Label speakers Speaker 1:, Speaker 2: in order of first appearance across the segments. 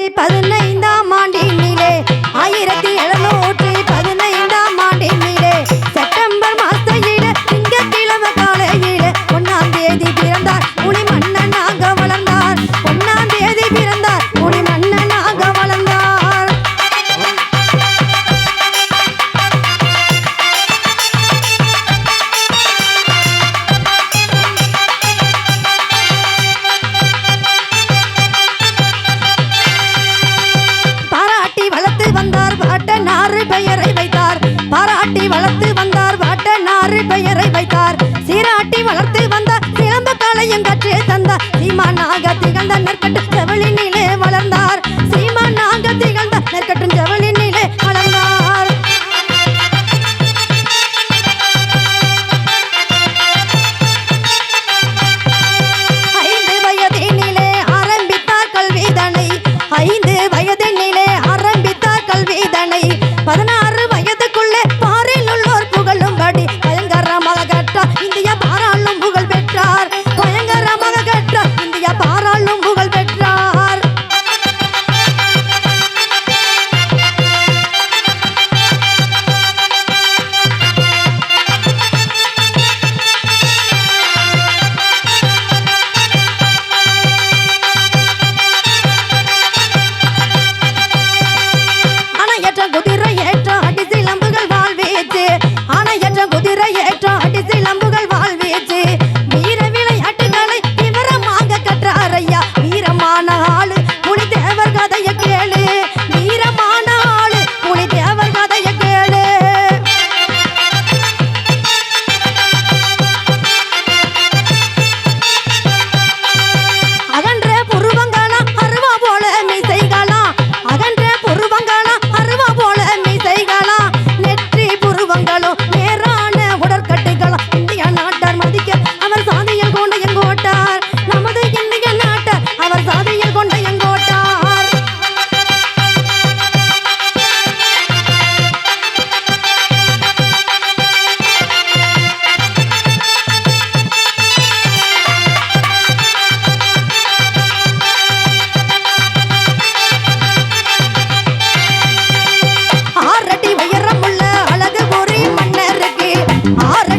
Speaker 1: பதினைந்தாம் சீமானாக திகழ்ந்த நெற்கட்டு செவலினிலே 啊！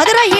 Speaker 1: மதுரையில புலியடக்க மன்ன